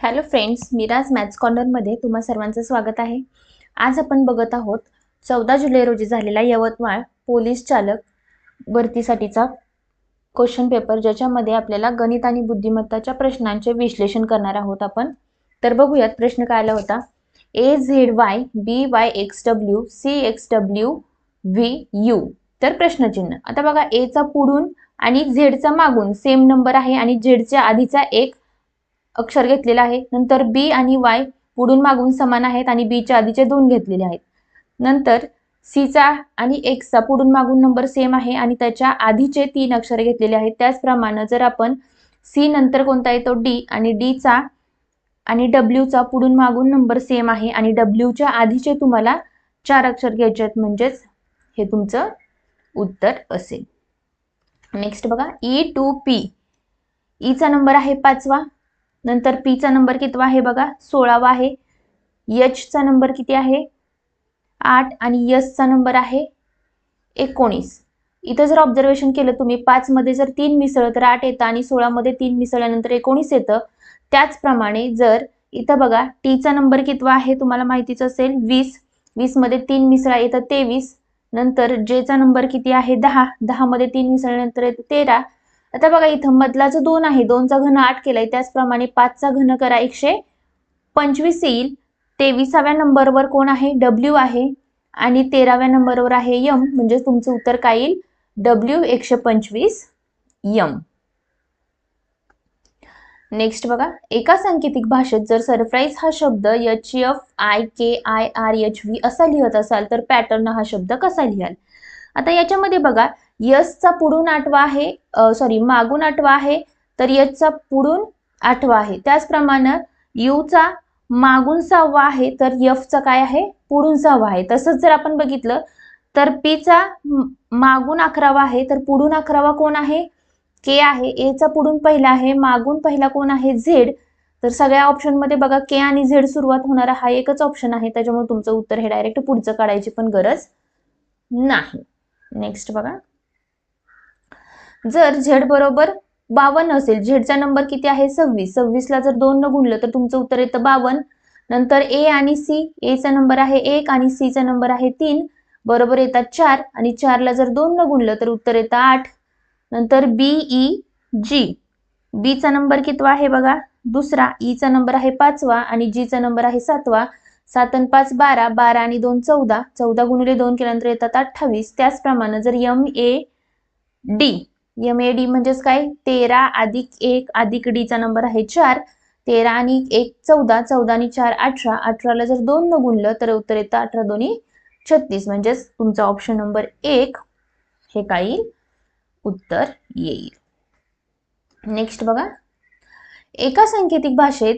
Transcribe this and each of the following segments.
Hello friends Miraj maths कॉर्नरमध्ये तुम्हा सर्वांचं स्वागत आहे. आज आपण बघत आहोत चौदा जुलै रोजी झालेला यवतमाळ पोलीस चालक भरतीसाठीचा क्वेश्चन पेपर ज्याच्यामध्ये आपल्याला गणित आणि बुद्धिमत्ताच्या प्रश्नांचे विश्लेषण करणार आहोत आपण. तर बघूयात प्रश्न काय आला होता. A Z Y B Y X W C X W V U तर प्रश्नचिन्ह. आता बघा एचा पुढून आणि झेडचा मागून सेम नंबर आहे आणि झेडच्या आधीचा एक अक्षर घेतलेला आहे. नंतर बी आणि वाय पुढून मागून समान आहेत आणि बीच्या आधीचे दोन घेतलेले आहेत. नंतर सीचा आणि एक्सचा पुढून मागून नंबर सेम आहे आणि त्याच्या आधीचे तीन अक्षर घेतलेले आहेत. त्याचप्रमाणे जर आपण सी नंतर कोणता येतो? डी आणि डीचा आणि डब्ल्यूचा पुढून मागून नंबर सेम आहे आणि डब्ल्यूच्या आधीचे तुम्हाला चार अक्षर घ्यायचे आहेत म्हणजेच हे तुमचं उत्तर असेल. नेक्स्ट बघा. ई टू पी ईचा नंबर आहे पाचवा. नंतर पीचा नंबर कितवा आहे बघा? सोळावा आहे. यचचा नंबर किती आहे? आठ आणि यसचा नंबर आहे एकोणीस. इथं जर ऑब्झर्वेशन केलं तुम्ही पाचमध्ये जर तीन मिसळ तर आठ येतं आणि सोळामध्ये तीन मिसळल्यानंतर एकोणीस येतं. त्याचप्रमाणे जर इथं बघा टीचा नंबर कितवा आहे तुम्हाला माहितीच असेल? वीस. वीसमध्ये तीन मिसळा येतं तेवीस. नंतर जेचा नंबर किती आहे? दहा. दहामध्ये तीन मिसळल्यानंतर येतं तेरा. आता बघा इथं मधला जो दोन आहे. दोनचा घन आठ केलाय. त्याचप्रमाणे पाचचा घन करा एकशे पंचवीस येईल. तेविसाव्या नंबरवर कोण आहे? डब्ल्यू आहे. आणि तेराव्या नंबरवर आहे यम म्हणजे तुमचं उत्तर काय येईल? डब्ल्यू एकशे पंचवीस यम नेक्स्ट बघा. एका सांकेतिक भाषेत जर सरप्राईज हा शब्द H F I K I R H V असा लिहत असाल तर पॅटर्न हा शब्द कसा लिहाल? आता याच्यामध्ये बघा यसचा पुढून आठवा आहे सॉरी मागून आठवा आहे तर यसचा पुढून आठवा आहे. त्याचप्रमाणे यूचा मागून सहावा आहे तर यफचा काय आहे? पुढून सहावा आहे. तसंच जर आपण बघितलं तर पीचा मागून अकरावा आहे तर पुढून अकरावा कोण आहे? के आहे. एचा पुढून पहिला आहे मागून पहिला कोण आहे? झेड. तर सगळ्या ऑप्शनमध्ये बघा के आणि झेड सुरुवात होणारा हा एकच ऑप्शन आहे. त्याच्यामुळे तुमचं उत्तर हे डायरेक्ट पुढचं काढायची पण गरज नाही. नेक्स्ट बघा. जर झेड बरोबर बावन्न असेल झेडचा नंबर किती आहे? सव्वीस. सव्वीसला जर दोन न गुणलं तर तुमचं उत्तर येतं बावन्न. नंतर ए आणि सी एचा नंबर आहे एक आणि सीचा नंबर आहे तीन. बरोबर येतात चार आणि चारला जर दोन न गुणलं तर उत्तर येतं आठ. नंतर बी ई जी बीचा नंबर कितवा आहे बघा? दुसरा. E ईचा नंबर आहे पाचवा आणि जीचा नंबर आहे सातवा. सात आणि पाच बारा. बारा आणि दोन चौदा. चौदा गुणिले दोन केल्यानंतर येतात अठ्ठावीस. त्याचप्रमाणे जर M A D M A D म्हणजेच काय? तेरा अधिक एक अधिक डीचा नंबर आहे चार. तेरा आणि एक चौदा चौदा आणि चार अठरा. अठराला जर दोन न गुणलं तर उत्तर येतं अठरा दोन्ही छत्तीस. म्हणजेच तुमचा ऑप्शन नंबर एक हे काय उत्तर येईल. नेक्स्ट बघा. एका सांकेतिक भाषेत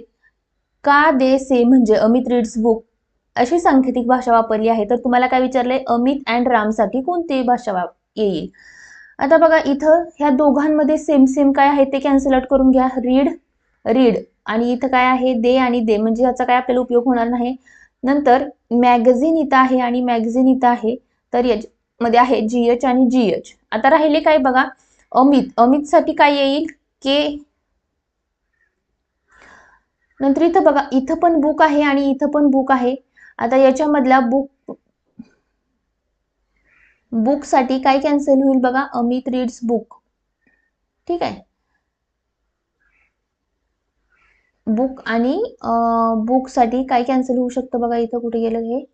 का दे से म्हणजे अमित रीड्स बुक अशी सांकेतिक भाषा वापरली आहे. तर तुम्हाला काय विचारलंय? अमित अँड रामसाठी कोणती भाषा येईल? आता बघा इथं ह्या दोघांमध्ये सेम सेम काय आहे ते कॅन्सल आउट करून घ्या. रीड रीड आणि इथं काय आहे? दे आणि दे. म्हणजे याचा काय आपल्याला उपयोग होणार नाही. नंतर मॅगझिन इथं आहे आणि मॅगझिन इथं आहे. तर याच्यामध्ये आहे जी एच आणि जी एच आता राहिले काय बघा? अमित. अमितसाठी काय येईल? के नंतर इथं बघा इथं पण बुक आहे आणि इथं पण बुक आहे. आता याच्यामधला बुक बुकसाठी काय कॅन्सल होईल बघा? अमित रीड्स बुक ठीक आहे? बुक आणि बुकसाठी काय कॅन्सल होऊ शकतं बघा इथं कुठे गेलं हे?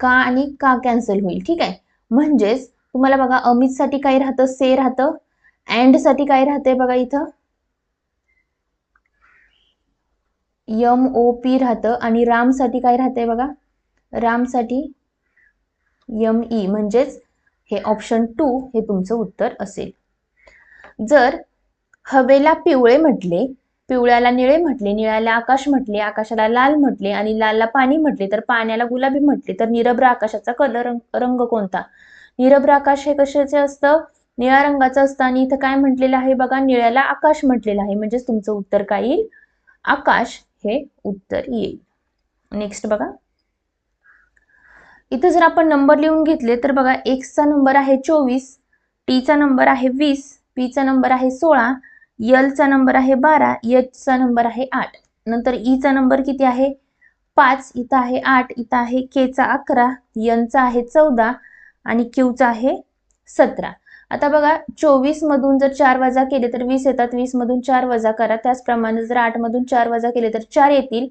का आणि का कॅन्सल होईल? ठीक आहे? म्हणजेच तुम्हाला बघा अमित साठी काय राहतं? से राहतं. अँडसाठी काय राहतंय बघा इथं? यम ओ पी राहतं. आणि रामसाठी काय राहतंय बघा? रामसाठी यम ई म्हणजेच हे ऑप्शन टू हे तुमचं उत्तर असेल. जर हवेला पिवळे म्हटले पिवळ्याला निळे म्हटले निळ्याला आकाश म्हटले आकाशाला लाल म्हटले आणि लालला पाणी म्हटले तर पाण्याला गुलाबी म्हटले तर निरभ्र आकाशाचा कलर रंग कोणता? निरभ्र आकाश हे कशाचे असतं? निळ्या रंगाचं असतं आणि इथं काय म्हटलेलं आहे बघा निळ्याला आकाश म्हटलेलं आहे. म्हणजेच तुमचं उत्तर काय येईल? आकाश हे उत्तर येईल. नेक्स्ट बघा. इथं जर आपण नंबर लिहून घेतले तर बघा एक्सचा नंबर आहे चोवीस टीचा नंबर आहे वीस पीचा नंबर आहे सोळा यलचा नंबर आहे बारा यचचा नंबर आहे आठ. नंतर e ईचा नंबर किती आहे? पाच. इथं आहे आठ इथं आहे केचा अकरा यनचा आहे चौदा आणि क्यूचा आहे सतरा. आता बघा चोवीस मधून जर चार वजा केले तर वीस येतात. वीस मधून चार वजा करा. त्याचप्रमाणे जर आठ मधून चार वजा केले तर चार येतील.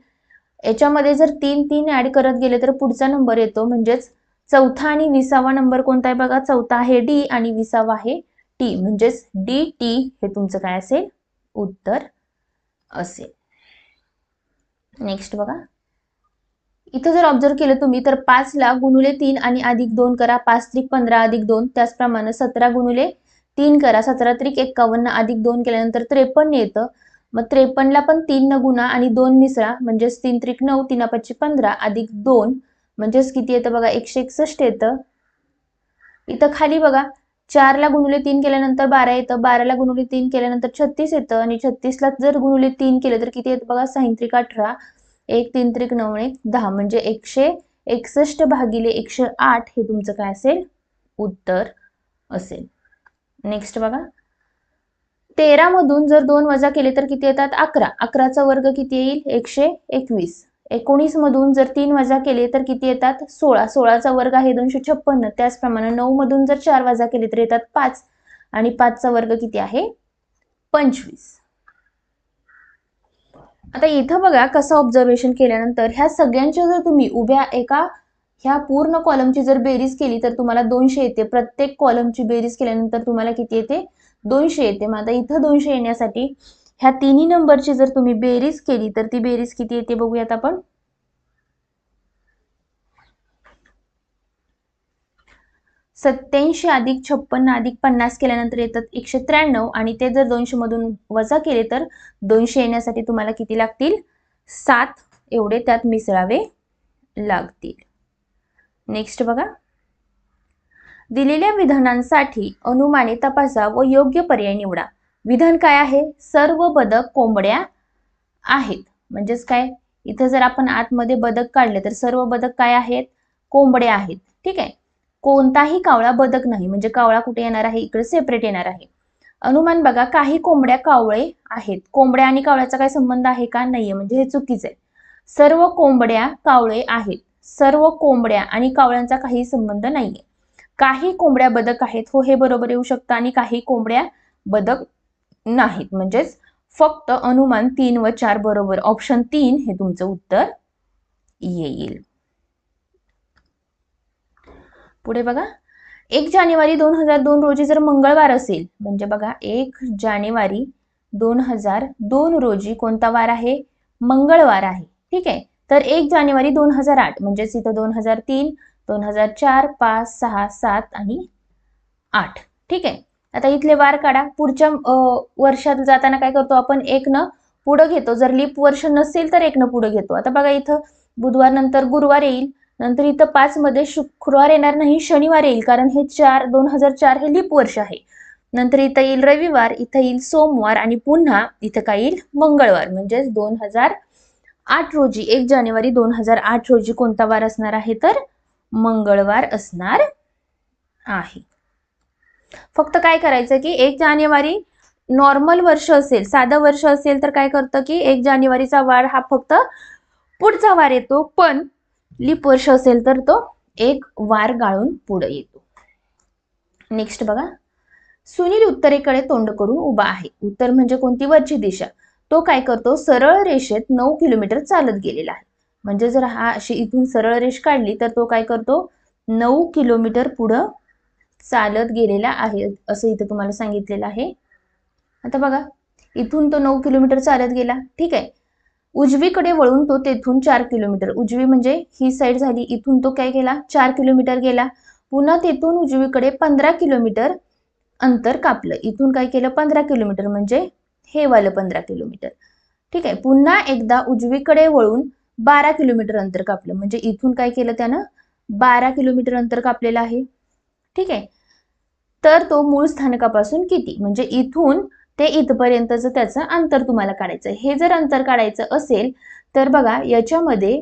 याच्यामध्ये जर तीन तीन ऍड करत गेले तर पुढचा नंबर येतो. म्हणजेच चौथा आणि विसावा नंबर कोणता आहे बघा? चौथा आहे डी आणि विसावा आहे टी म्हणजेच डी टी हे तुमचं काय असेल? उत्तर असेल. नेक्स्ट बघा. इथं जर ऑब्झर्व केलं तुम्ही तर पाचला गुणुले तीन आणि अधिक दोन करा. पाच त्रिक पंधरा अधिक दोन. त्याचप्रमाणे सतरा गुणुले तीन करा. सतरा त्रिक एक्कावन्न अधिक दोन केल्यानंतर त्रेपन्न येतं. मग त्रेपन्नला पण तीन न गुणा आणि दोन मिसळा म्हणजेच तीन त्रिक नऊ तीन पाचशे पंधरा अधिक दोन म्हणजेच किती येतं बघा? एकशे एकसष्ट येतं. इथं खाली बघा चारला गुणुले तीन केल्यानंतर बारा येतं बाराला गुणुले तीन केल्यानंतर छत्तीस येतं आणि छत्तीसला जर गुणुले तीन केलं तर किती येतं बघा? साहित्रिक अठरा एक तीन त्रिक नऊ एक दहा म्हणजे एकशे एकसष्ट भागिले एकशे आठ हे तुमचं काय असेल? उत्तर असेल. नेक्स्ट बघा. तेरा मधून जर दोन वजा केले तर किती येतात? अकरा. अकराचा वर्ग किती येईल? एकशे एकवीस. एकोणीस मधून जर तीन वजा केले तर किती येतात? सोळा. सोळाचा वर्ग आहे दोनशे छप्पन्न. त्याचप्रमाणे नऊ मधून जर चार वजा केले तर येतात पाच. आणि पाचचा वर्ग किती आहे? पंचवीस. आता इथं बघा कसं ऑब्झर्वेशन केल्यानंतर ह्या सगळ्यांच्या जर तुम्ही उभ्या एका ह्या पूर्ण कॉलमची जर बेरीज केली तर तुम्हाला दोनशे येते. प्रत्येक कॉलमची बेरीज केल्यानंतर तुम्हाला किती येते? दोनशे येते. मग आता इथं दोनशे येण्यासाठी ह्या तिन्ही नंबरची जर तुम्ही बेरीज केली तर ती बेरीज किती येते बघूयात आपण. सत्याऐंशी अधिक छप्पन्न अधिक पन्नास केल्यानंतर येतात एकशे त्र्याण्णव. आणि ते जर दोनशे मधून वजा केले तर दोनशे येण्यासाठी तुम्हाला किती लागतील? सात. एवढे त्यात मिसळावे लागतील. नेक्स्ट बघा. दिलेल्या विधानांसाठी अनुमाने तपासा व योग्य पर्याय निवडा. विधान काय आहे? सर्व बदक कोंबड्या आहेत. म्हणजेच काय? इथं जर आपण आतमध्ये बदक काढले तर सर्व बदक काय आहेत? कोंबड्या आहेत. ठीक आहे? कोणताही कावळा बदक नाही. म्हणजे कावळा कुठे येणार आहे? इकडे सेपरेट येणार आहे. अनुमान बघा काही कोंबड्या कावळे आहेत. कोंबड्या आणि कावळ्याचा काय संबंध आहे का? नाहीये. म्हणजे हे चुकीचं आहे. सर्व कोंबड्या कावळे आहेत. सर्व कोंबड्या आणि कावळ्यांचा काही संबंध नाहीये. काही कोंबड्या बदक आहेत हो हे बरोबर येऊ शकतं. आणि काही कोंबड्या बदक नाहीत. म्हणजेच फक्त अनुमान तीन व चार बरोबर. ऑप्शन तीन हे तुमचं उत्तर येईल. पुढे बघा. एक जानेवारी दोन हजार दोन रोजी जर मंगळवार असेल म्हणजे बघा एक जानेवारी दोन हजार दोन रोजी कोणता वार आहे? मंगळवार आहे. ठीक आहे? तर एक जानेवारी दोन हजार आठ म्हणजेच इथं दोन हजार तीन दोन हजार चार पाच सहा सात आणि आठ. ठीक आहे? आता इथले वार काढा. पुढच्या वर्षात जाताना काय करतो आपण? एक न पुढं घेतो. जर लीप वर्ष नसेल तर एक न पुढं घेतो. आता बघा इथं बुधवार नंतर गुरुवार येईल. नंतर इथं पाच मध्ये शुक्रवार येणार नाही शनिवार येईल. कारण हे चार दोन हजार चार हे लीप वर्ष आहे. नंतर इथं येईल रविवार इथं येईल सोमवार आणि पुन्हा इथं काय येईल? मंगळवार. म्हणजेच दोन हजार आठ रोजी. एक जानेवारी दोन हजार आठ रोजी कोणता वार असणार आहे तर? मंगळवार असणार आहे. फक्त काय करायचं की एक जानेवारी नॉर्मल वर्ष असेल साधं वर्ष असेल तर काय करतं की एक जानेवारीचा वार हा फक्त पुढचा वार येतो पण लीप वर्ष असेल तर तो एक वार गाळून पुढे येतो. नेक्स्ट बघा. सुनील उत्तरेकडे तोंड करून उभा आहे. उत्तर म्हणजे कोणती वरची दिशा? तो काय करतो? सरळ रेषेत नऊ किलोमीटर चालत गेलेला आहे. म्हणजे जर हा अशी इथून सरळ रेष काढली तर तो काय करतो? नऊ किलोमीटर पुढं चालत गेलेला आहे असं इथं तुम्हाला सांगितलेलं आहे. आता बघा इथून तो नऊ किलोमीटर चालत गेला. ठीक आहे. उजवीकडे वळून तो तेथून चार किलोमीटर. उजवी म्हणजे ही साईड झाली. इथून तो काय गेला चार किलोमीटर गेला. पुन्हा तेथून उजवीकडे पंधरा किलोमीटर अंतर कापलं. इथून काय केलं? पंधरा किलोमीटर म्हणजे हे वालं पंधरा किलोमीटर. ठीक आहे. पुन्हा एकदा उजवीकडे वळून बारा किलोमीटर अंतर कापलं. म्हणजे इथून काय केलं त्यानं? बारा किलोमीटर अंतर कापलेलं आहे. ठीक आहे? तर तो मूळ स्थानकापासून किती? म्हणजे इथून ते इथपर्यंतचं त्याचं अंतर तुम्हाला काढायचं. हे जर अंतर काढायचं असेल तर बघा याच्यामध्ये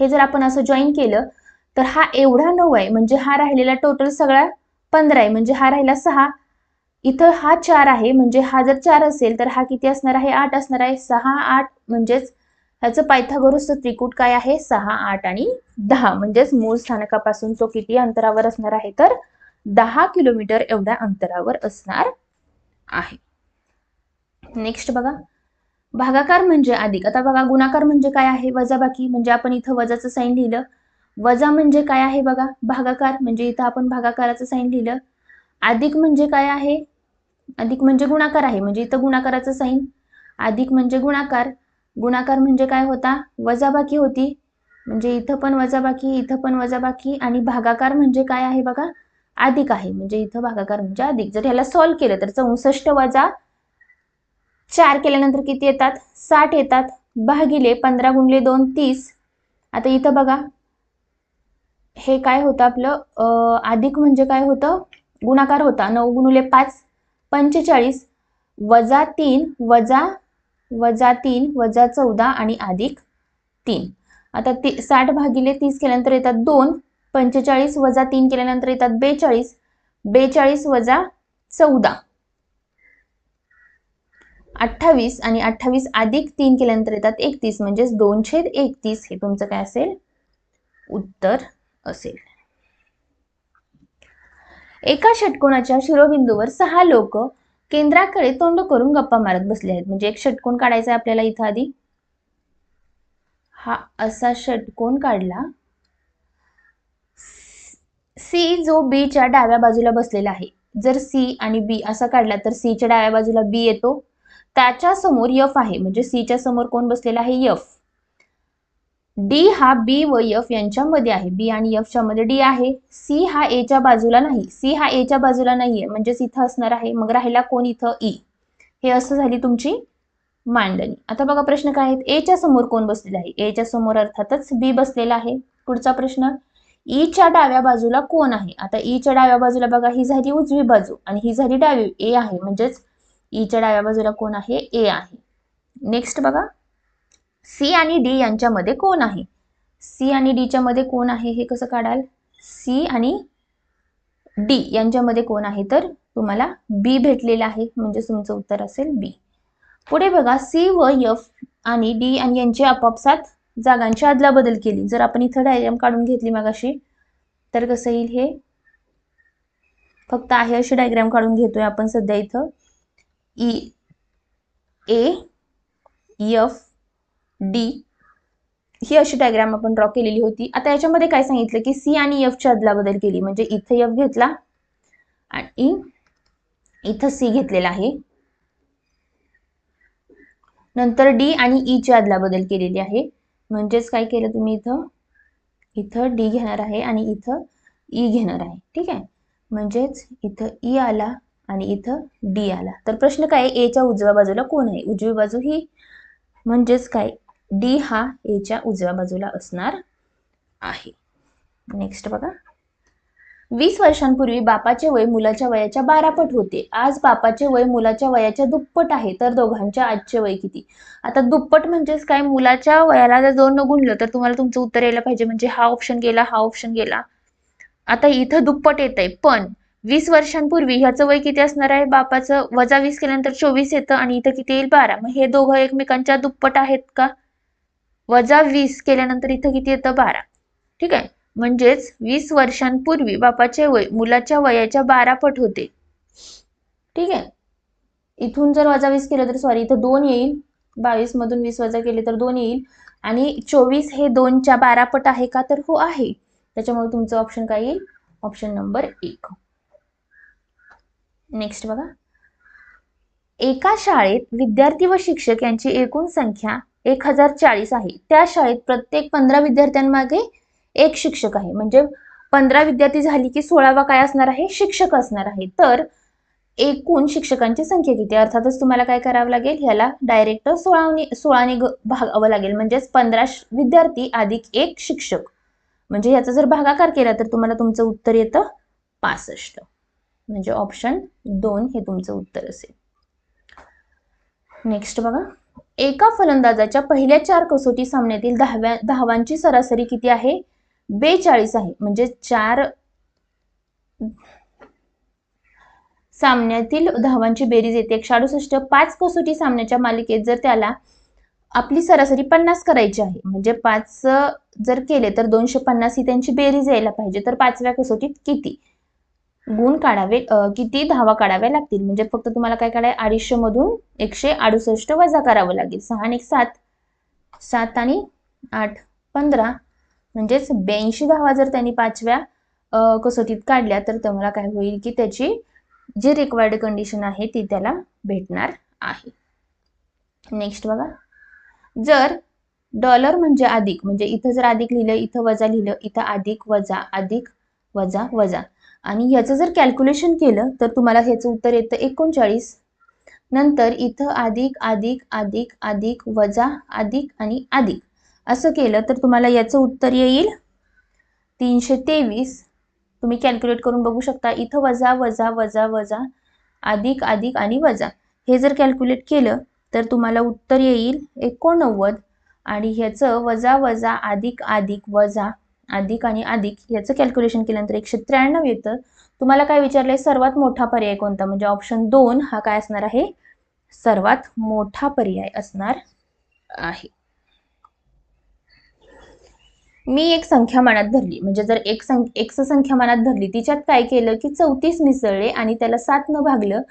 हे जर आपण असं जॉईन केलं तर हा एवढा नऊ आहे. म्हणजे हा राहिलेला टोटल सगळा पंधरा आहे. म्हणजे हा राहिला सहा. इथं हा चार आहे. म्हणजे हा जर चार असेल तर हा किती असणार आहे? आठ असणार आहे. सहा आठ म्हणजेच ह्याचं पायथागोरसचं त्रिकूट काय आहे? सहा आठ आणि दहा. म्हणजेच मूळ स्थानकापासून तो किती अंतरावर असणार आहे? तर दहा किलोमीटर एवढ्या अंतरावर असणार आहे. नेक्स्ट बघा. भागाकार म्हणजे अधिक. आता बघा गुणाकार म्हणजे काय आहे? वजाबाकी म्हणजे आपण इथं वजाचं साईन लिहिलं. वजा म्हणजे काय आहे बघा? भागाकार. म्हणजे इथं आपण भागाकाराचं साईन लिहिलं. अधिक म्हणजे काय आहे? अधिक म्हणजे गुणाकार आहे. म्हणजे इथं गुणाकाराचं साईन अधिक म्हणजे गुणाकार. गुणाकार म्हणजे काय होता? वजाबाकी होती. म्हणजे इथं पण वजाबाकी इथं पण वजाबाकी आणि भागाकार म्हणजे काय आहे बघा? अधिक आहे. म्हणजे इथं भागाकार म्हणजे अधिक. जर ह्याला सॉल्व्ह केलं तर चौसष्ट वजा चार केल्यानंतर किती येतात? साठ येतात. भागिले पंधरा गुणले दोन तीस. आता इथं बघा. हे काय होतं आपलं? अधिक म्हणजे काय होतं? गुणाकार होता. नऊ गुणुले पाच पंचेचाळीस. वजा तीन वजा वजा तीन वजा चौदा आणि अधिक तीन. आता ती साठ भागिले तीस केल्यानंतर येतात दोन. पंचेचाळीस वजा तीन केल्यानंतर येतात बेचाळीस. बेचाळीस वजा चौदा. अठ्ठावीस आणि अठ्ठावीस अधिक तीन केल्यानंतर येतात एकतीस. म्हणजेच दोनशे एकतीस हे तुमचं काय असेल? उत्तर असेल. एका षटकोनाच्या शिरोबिंदूवर सहा लोक केंद्राकडे तोंड करून गप्पा मारत बसले आहेत. म्हणजे एक षटकोन काढायचा आहे आपल्याला इथं आधी? हा असा षटकोन काढला. सी जो बीच्या डाव्या बाजूला बसलेला आहे. जर सी आणि बी असा काढला तर सीच्या डाव्या बाजूला बी येतो. त्याच्यासमोर यफ आहे. म्हणजे सीच्या समोर कोण बसलेला आहे? यफ डी हा बी व एफ यांच्यामध्ये आहे. बी आणि एफच्या मध्ये डी आहे. सी हा एच्या बाजूला नाही. सी हा एच्या बाजूला नाहीये. म्हणजेच इथं असणार आहे. मग राहिला कोण इथं? ई. हे असं झाली तुमची मांडणी. आता बघा प्रश्न काय आहेत. एच्या समोर कोण बसलेला आहे? एच्या समोर अर्थातच बी बसलेला आहे. पुढचा प्रश्न. ईच्या डाव्या बाजूला कोण आहे? आता ईच्या डाव्या बाजूला बघा ही झाली उजवी बाजू आणि ही झाली डावी. ए आहे. म्हणजेच ईच्या डाव्या बाजूला कोण आहे? ए आहे. नेक्स्ट बघा. सी आणि डी यांच्यामध्ये कोण आहे? सी आणि डीच्या मध्ये कोण आहे हे कसं काढाल? सी आणि डी यांच्यामध्ये कोण आहे? तर तुम्हाला बी भेटलेला आहे. म्हणजे तुमचं उत्तर असेल बी. पुढे बघा सी व यफ आणि डी आणि यांची आपापसात जागांची अदला बदल केली. जर आपण इथं डायग्राम काढून घेतली मगाशी तर कसं येईल हे? फक्त आहे अशी डायग्राम काढून घेतोय आपण सध्या इथं. ई ए एफ डी ही अशी डायग्राम आपण ड्रॉ केलेली होती. आता याच्यामध्ये काय सांगितलं की सी आणि एफची अदला बदल केली. म्हणजे इथं एफ घेतला आणि इथं सी घेतलेला आहे. नंतर डी आणि e ई ची अदला बदल केलेली आहे. म्हणजेच काय केलं तुम्ही इथं? इथं डी घेणार आहे आणि इथं ई घेणार आहे. ठीक आहे? म्हणजेच इथं ई आला आणि इथं डी आला. तर प्रश्न काय एच्या उजव्या बाजूला कोण आहे? उजवी बाजू ही म्हणजेच काय? डी हा एच्या उजव्या बाजूला असणार आहे. नेक्स्ट बघा. वीस वर्षांपूर्वी बापाचे वय मुलाच्या वयाच्या बारापट होते. आज बापाचे वय मुलाच्या वयाच्या दुप्पट आहे. तर दोघांच्या आजचे वय किती? आता दुप्पट म्हणजेच काय? मुलाच्या वयाला जर दोन न गुणलं तर तुम्हाला तुमचं उत्तर यायला पाहिजे. म्हणजे हा ऑप्शन गेला हा ऑप्शन गेला. आता इथं दुप्पट येत आहे. पण वीस वर्षांपूर्वी ह्याचं वय किती असणार आहे? बापाचं वजा वीस केल्यानंतर चोवीस येतं आणि इथं किती येईल? बारा. मग हे दोघं एकमेकांच्या दुप्पट आहेत का? वजा वीस केल्यानंतर इथं किती येतं? बारा. ठीक आहे? म्हणजेच वीस वर्षांपूर्वी बापाचे वय मुलाच्या वयाच्या बारा पट होते. ठीक आहे? इथून जर वजा वीस केलं तर सॉरी इथं दोन येईल. बावीस मधून वीस वजा केले तर दोन येईल. आणि चोवीस हे दोनच्या बारा पट आहे का? तर हो आहे. त्याच्यामुळे तुमचं ऑप्शन काय येईल? ऑप्शन नंबर एक. नेक्स्ट बघा. एका शाळेत विद्यार्थी व शिक्षक यांची एकूण संख्या एक हजार चाळीस आहे. त्या शाळेत प्रत्येक पंधरा विद्यार्थ्यांमागे एक शिक्षक आहे. म्हणजे पंधरा विद्यार्थी झाली की सोळावा काय असणार आहे? शिक्षक असणार आहे. तर एकूण शिक्षकांची संख्या किती? अर्थातच तुम्हाला काय करावं लागेल? ह्याला डायरेक्ट सोळाने सोळाने भागावं लागेल. म्हणजेच पंधरा विद्यार्थी अधिक एक शिक्षक. म्हणजे याचा जर भागाकार केला तर तुम्हाला तुमचं उत्तर येतं पासष्ट. म्हणजे ऑप्शन दोन हे तुमचं उत्तर असेल. नेक्स्ट बघा. एका फलंदाजाच्या पहिल्या चार कसोटी सामन्यातील दहाव्या धावांची सरासरी किती आहे? बेचाळीस आहे. म्हणजे चार सामन्यातील धावांची बेरीज येते. एकशे अडुसष्ट पाच कसोटी सामन्याच्या मालिकेत जर त्याला आपली सरासरी पन्नास करायची आहे म्हणजे पाच जर केले तर दोनशे पन्नास ही त्यांची बेरीज यायला पाहिजे. तर पाचव्या कसोटीत किती? गुण काढावे किती धावा काढाव्या लागतील? म्हणजे फक्त तुम्हाला काय काढाय अडीचशे मधून एकशे अडुसष्ट वजा करावं लागेल. सहा आणि सात. सात आणि आठ पंधरा. म्हणजेच ब्याऐंशी धावा जर त्यांनी पाचव्या कसोटीत काढल्या तर तुम्हाला काय होईल की त्याची जी रिक्वायर्ड कंडिशन आहे ती त्याला भेटणार आहे. नेक्स्ट बघा. जर डॉलर म्हणजे अधिक म्हणजे इथं जर अधिक लिहिलं इथं वजा लिहिलं इथं अधिक वजा अधिक वजा वजा. आणि ह्याचं जर कॅल्क्युलेशन केलं तर तुम्हाला ह्याचं उत्तर येतं एकोणचाळीस. नंतर इथं अधिक अधिक अधिक अधिक वजा अधिक आणि अधिक. असं केलं तर तुम्हाला याचं उत्तर येईल तीनशे तेवीस. तुम्ही कॅल्क्युलेट करून बघू शकता इथं वजा वजा वजा वजा अधिक अधिक आणि वजा. हे जर कॅल्क्युलेट केलं तर तुम्हाला उत्तर येईल एकोणनव्वद. आणि ह्याचं वजा वजा अधिक अधिक वजा अधिक आणि अधिक याचं कॅल्क्युलेशन केल्यानंतर एकशे त्र्याण्णव येतं. तुम्हाला काय विचारलंय? सर्वात मोठा पर्याय कोणता? म्हणजे ऑप्शन दोन हा काय असणार आहे? सर्वात मोठा पर्याय असणार आहे. मी एक संख्या मनात धरली. म्हणजे जर एक संख एक्स संख्या मनात धरली तिच्यात काय केलं की चौतीस मिसळले आणि त्याला सात न भागलं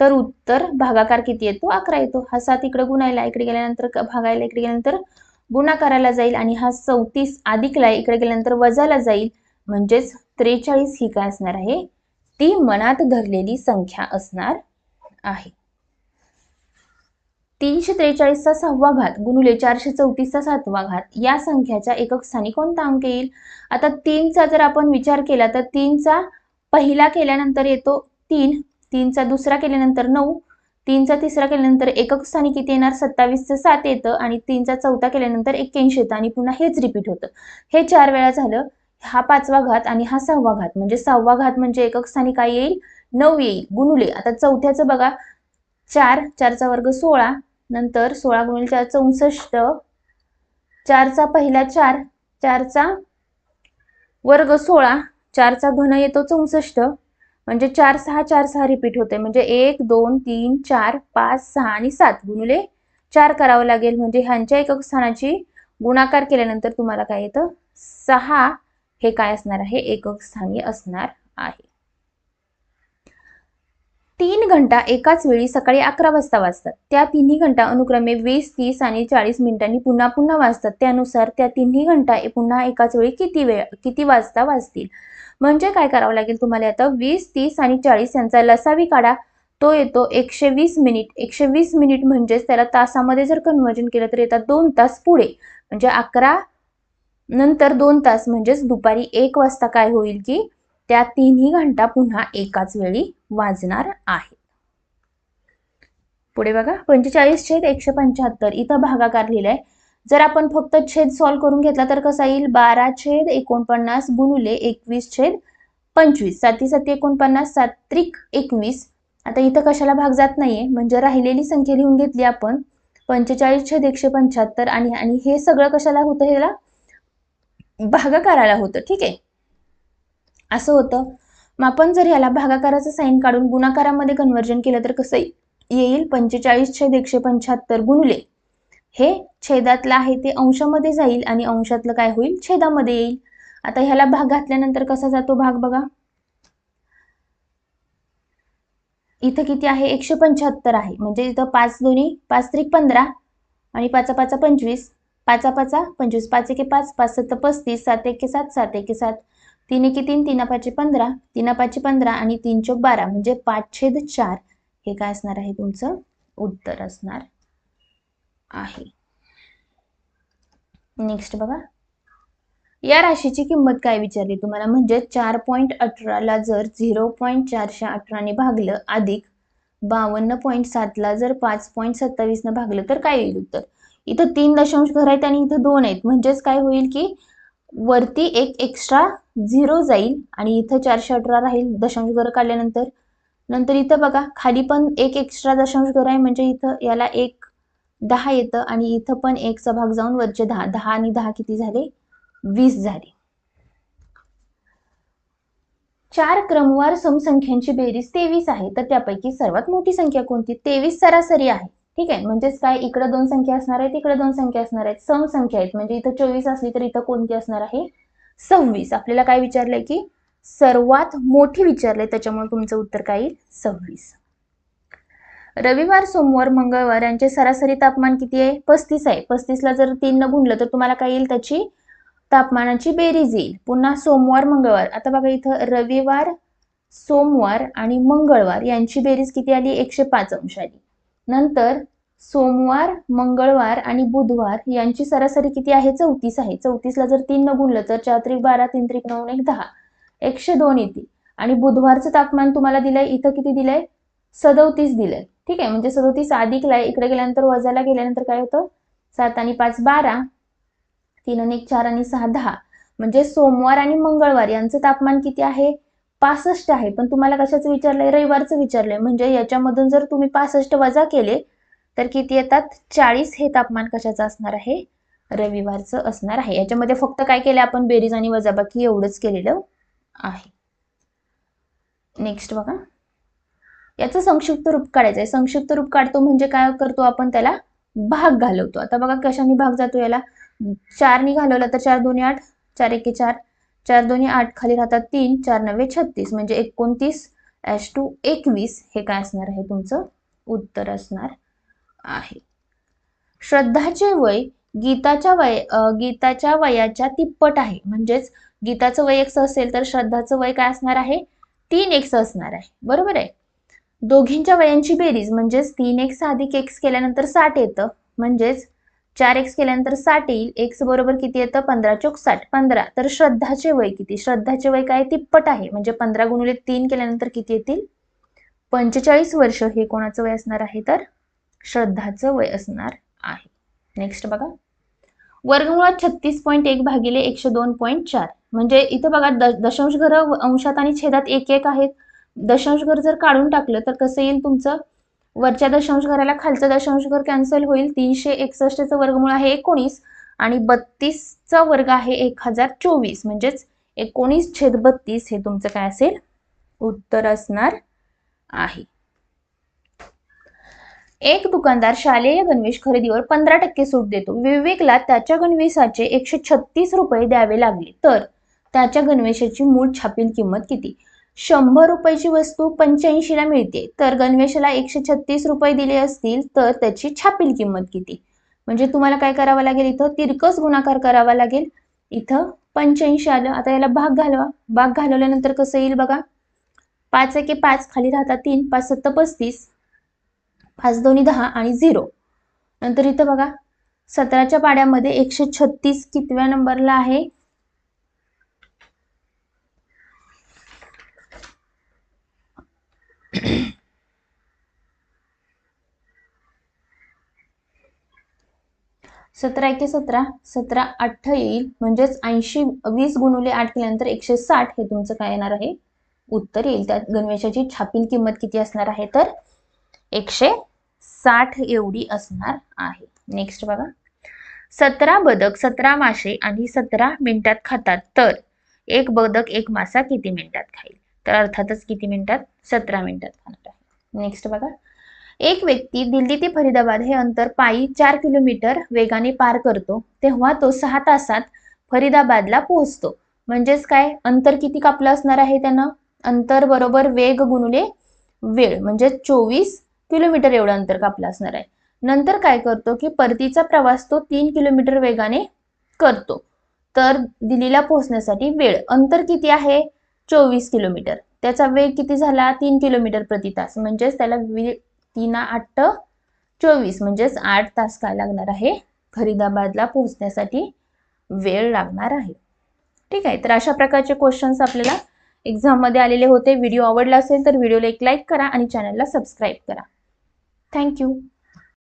तर उत्तर भागाकार किती येतो? अकरा येतो. हा सात इकडे गुणायला इकडे गेल्यानंतर भागायला इकडे गेल्यानंतर गुणाकाराला जाईल आणि हा चौतीस अधिकला इकडे गेल्यानंतर वजाला जाईल. म्हणजेच त्रेचाळीस ही काय असणार आहे? ती मनात धरलेली संख्या असणार आहे. तीनशे त्रेचाळीसचा सहावा घात गुणुले चारशे चौतीसचा सातवा घात या संख्याच्या एकक स्थानी कोणता अंक येईल? आता तीनचा जर आपण विचार केला तर तीनचा पहिला केल्यानंतर येतो तीन तीनचा दुसरा केल्यानंतर नऊ तीनचा तिसरा केल्यानंतर एकक स्थानी किती येणार? सत्तावीसचं सात येतं आणि तीनचा चौथा केल्यानंतर एक्क्याऐंशी येतं आणि पुन्हा हेच रिपीट होतं. हे चार वेळा झालं हा पाचवा घात आणि हा सहावा घात. म्हणजे सहावा घात म्हणजे एकक स्थानी काय येईल? नऊ येईल. गुणुले. आता चौथ्याचं बघा. चार चारचा वर्ग सोळा. नंतर सोळा गुणिले चार चौसष्ट. चारचा पहिला चार चारचा वर्ग सोळा. चारचा घन येतो चौसष्ट. म्हणजे चार सहा चार सहा रिपीट होते. म्हणजे एक दोन तीन चार पाच सहा आणि सात. गुणुले चार करावं लागेल. म्हणजे ह्यांच्या एकक स्थानाची गुणाकार केल्यानंतर तुम्हाला काय येतं? सहा हे काय असणार आहे? एकक स्थानी असणार आहे. तीन घंटा एकाच वेळी सकाळी अकरा वाजता वाजतात. त्या तिन्ही घंटा अनुक्रमे वीस तीस आणि चाळीस मिनिटांनी पुन्हा पुन्हा वाजतात. त्यानुसार त्या तिन्ही घंटा पुन्हा एकाच वेळी किती वेळ किती वाजता वाजतील? म्हणजे काय करावं लागेल तुम्हाला आता? वीस तीस आणि चाळीस यांचा लसावी काढा. तो येतो एकशे वीस मिनिट. एकशे वीस मिनिट म्हणजेच त्याला तासामध्ये जर कन्वर्जन केलं तर येतात दोन तास पुढे. म्हणजे अकरा नंतर दोन तास म्हणजेच दुपारी एक वाजता काय होईल की त्या तिन्ही घंटा पुन्हा एकाच वेळी वाजणार आहे. पुढे बघा पंचेचाळीस छेद एकशे पंच्याहत्तर इथं भागाकार लिहिलाय. जर आपण फक्त छेद सॉल्व्ह करून घेतला तर कसा येईल? बारा छेद एकोणपन्नास गुणुले एकवीस छेद पंचवीस. साती साती एकोणपन्नास सात्रिक एकवीस. आता इथं कशाला भाग जात नाहीये? म्हणजे राहिलेली संख्या लिहून घेतली आपण. पंचेचाळीस छेद एकशे पंच्याहत्तर आणि आणि हे सगळं कशाला होतं? ह्याला भागाकाराला होतं. ठीक आहे? असं होतं. मग आपण जर ह्याला भागाकाराचं साईन काढून गुणाकारामध्ये कन्वर्जन केलं तर कसं येईल? पंचेचाळीस छेद एकशे पंच्याहत्तर गुणुले. हे छेदातलं आहे ते अंशामध्ये जाईल आणि अंशातलं काय होईल? छेदामध्ये येईल. आता ह्याला भाग घातल्यानंतर कसा जातो भाग बघा? इथं किती आहे? एकशे पंच्याहत्तर आहे. म्हणजे इथं पाच दोन्ही पाच त्रिक पंधरा आणि पाचा पाचा पंचवीस. पाचा पाचा पंचवीस पाच एके पाच पाच सत्त पस्तीस सात एके सात सात एके सात. तीन एकी तीन तीन पाचशे पंधरा. तीन पाचशे पंधरा आणि तीन चौक बारा. म्हणजे पाच छेद चार. हे काय असणार आहे तुमचं? उत्तर असणार आहे. नेक्स्ट बघा. या राशीची किंमत काय विचारली तुम्हाला? म्हणजे चार पॉईंट अठराला जर झिरो पॉईंट चारशे अठराने भागलं अधिक बावन्न पॉईंट सातला जर पाच पॉईंट सत्तावीसनं भागलं तर काय येईल उत्तर? इथं तीन दशांश घर आहेत आणि इथं दोन आहेत. म्हणजेच काय होईल की वरती एक एक्स्ट्रा झिरो जाईल आणि इथं चारशे अठरा राहील. दशांश घर काढल्यानंतर. नंतर इथं बघा खाली पण एक एक्स्ट्रा दशांश घर आहे. म्हणजे इथं याला एक दहा येतं आणि इथं पण एकचा भाग जाऊन वरचे दहा दहा आणि दहा किती झाले? वीस झाले. चार क्रमवार समसंख्यांची बेरीज तेवीस आहे. तर त्यापैकी सर्वात मोठी संख्या कोणती? तेवीस सरासरी आहे. ठीक आहे? म्हणजेच काय? इकडे दोन संख्या असणार आहेत इकडे दोन संख्या असणार आहेत. समसंख्या आहेत. म्हणजे इथं चोवीस असली तर इथं कोणती असणार आहे? सव्वीस. आपल्याला काय विचारलंय की? सर्वात मोठी विचारलंय त्याच्यामुळे तुमचं उत्तर काय येईल? सव्वीस. रविवार सोमवार मंगळवार यांचे सरासरी तापमान किती आहे? पस्तीस आहे. पस्तीसला जर तीन न गुणलं तर तुम्हाला काय येईल? त्याची तापमानाची बेरीज येईल. पुन्हा सोमवार मंगळवार. आता बघा इथं रविवार सोमवार आणि मंगळवार यांची बेरीज किती आली? एकशे पाच अंश आली. नंतर सोमवार मंगळवार आणि बुधवार यांची सरासरी किती आहे? चौतीस आहे. चौतीसला जर तीन न गुणलं तर चार त्रिक बारा तीन त्रिक नऊ एक दहा. एकशे दोन येते. आणि बुधवारचं तापमान तुम्हाला दिलंय इथं किती दिलंय? सदोतीस दिलंय. ठीक आहे? म्हणजे सदोतीस अधिकलाय इकडे गेल्यानंतर वजाला गेल्यानंतर काय होतं? सात आणि पाच बारा. तीन आणि एक चार आणि सहा दहा. म्हणजे सोमवार आणि मंगळवार यांचं तापमान किती आहे? पासष्ट आहे. पण तुम्हाला कशाचं विचारलंय? रविवारचं विचारलंय. म्हणजे याच्यामधून जर तुम्ही पासष्ट वजा केले तर किती येतात? चाळीस हे तापमान कशाचं असणार आहे? रविवारचं असणार आहे. याच्यामध्ये फक्त काय केलं आपण? बेरीज आणि वजाबाकी एवढंच केलेलं आहे. नेक्स्ट बघा. याचं संक्षिप्त रूप काढायचं आहे संक्षिप्त रूप काढतो म्हणजे काय करतो आपण? त्याला भाग घालवतो. आता बघा कशाने भाग जातो याला? चारनी घालवला तर चार दोन्ही आठ चार एके चार. चार दोन्ही आठ खाली राहतात तीन चार नव्हे छत्तीस. म्हणजे एकोणतीस एस टू एकवीस हे काय असणार आहे? तुमचं उत्तर असणार. आहे. श्रद्धाचे वय गीताच्या वय गीताच्या वयाच्या तिप्पट आहे. म्हणजेच गीताचं वय एक्स असेल तर श्रद्धाचं वय काय असणार आहे? तीन एक्स असणार आहे. बरोबर आहे? दोघींच्या वयांची बेरीज म्हणजेच तीन एक्स अधिक एक्स केल्यानंतर साठ येतं. म्हणजेच चार एक्स केल्यानंतर साठ येईल. एक्स बरोबर किती येतं? पंधरा चोक साठ पंधरा. तर श्रद्धाचे वय किती? श्रद्धाचे वय काय? तिप्पट आहे. म्हणजे पंधरा गुणुले तीन केल्यानंतर किती येतील? पंचेचाळीस वर्ष हे कोणाचं वय असणार आहे तर? श्रद्धाचं वय असणार आहे. नेक्स्ट बघा. वर्गमुळात छत्तीस पॉईंट एक भागिले एकशे दोन पॉईंट चार. म्हणजे इथं बघा दशांश घर अंशात आणि छेदात एक एक आहेत. दशांश घर जर काढून टाकलं तर कसं येईल तुमचं? वरच्या दशांश घराला खालचं दशांश घर कॅन्सल होईल. तीनशे एकसष्टचं वर्गमूळ आहे एकोणीस. आणि बत्तीसचा वर्ग आहे एक हजार चोवीस. म्हणजेच एकोणीस छेद बत्तीस हे तुमचं काय असेल? उत्तर असणार आहे. एक दुकानदार शालेय गणवेश खरेदीवर पंधरा टक्के सूट देतो. विवेकला त्याच्या गणवेशाचे एकशे छत्तीस रुपये द्यावे लागले. तर त्याच्या गणवेशाची मूळ छापील किंमत किती? शंभर रुपयाची वस्तू पंच्याऐंशीला मिळते. तर गणवेशाला एकशे छत्तीस रुपये दिले असतील तर त्याची छापील किंमत किती? म्हणजे तुम्हाला काय करावं लागेल इथं? तिरकस गुणाकार करावा लागेल. इथं पंच्याऐंशी आलं. आता याला भाग घालवा. भाग घालवल्यानंतर कसं येईल बघा? पाच एके पाच खाली राहतात तीन. पाच सत्त पस्तीस. पाच दोन्ही दहा आणि झिरो. नंतर इथं बघा सतराच्या पाड्यामध्ये एकशे छत्तीस कितव्या नंबरला आहे? सतरा एके सतरा सतरा अठ्ठ येईल. म्हणजेच ऐंशी वीस गुणुले आठ केल्यानंतर एकशे साठ हे तुमचं काय येणार आहे? उत्तर येईल. त्यात गणवेशाची छापील किंमत किती असणार आहे? तर एकशे साठ एवढी असणार आहे नेक्स्ट बघा. सतरा बदक सतरा मासे आणि सतरा मिनिटात खातात. तर एक बदक एक मासा किती मिनिटात खाईल? तर अर्थातच किती मिनिटात? सतरा मिनिटात खाणार आहे. नेक्स्ट बघा. एक व्यक्ती दिल्ली ते फरीदाबाद हे अंतर पायी चार किलोमीटर वेगाने पार करतो तेव्हा तो सहा तासात फरीदाबादला पोहोचतो. म्हणजेच काय? अंतर किती कापलं असणार आहे त्यानं? अंतर बरोबर वेग गुणले वेळ म्हणजे चोवीस किलोमीटर एवढं अंतर कापलं असणार आहे. नंतर काय करतो की परतीचा प्रवास तो तीन किलोमीटर वेगाने करतो. तर दिल्लीला पोहोचण्यासाठी वेळ. अंतर किती आहे? चोवीस किलोमीटर. त्याचा वेग किती झाला? तीन किलोमीटर प्रति तास. म्हणजेच त्याला तीन आठ चोवीस. म्हणजेच आठ तास काय लागणार आहे? फरीदाबादला पोहोचण्यासाठी वेळ लागणार आहे. ठीक आहे. तर अशा प्रकारचे क्वेश्चन्स आपल्याला एक्झाममध्ये आलेले होते. व्हिडिओ आवडला असेल तर व्हिडिओला एक लाईक करा आणि चॅनलला सबस्क्राईब करा. Thank you.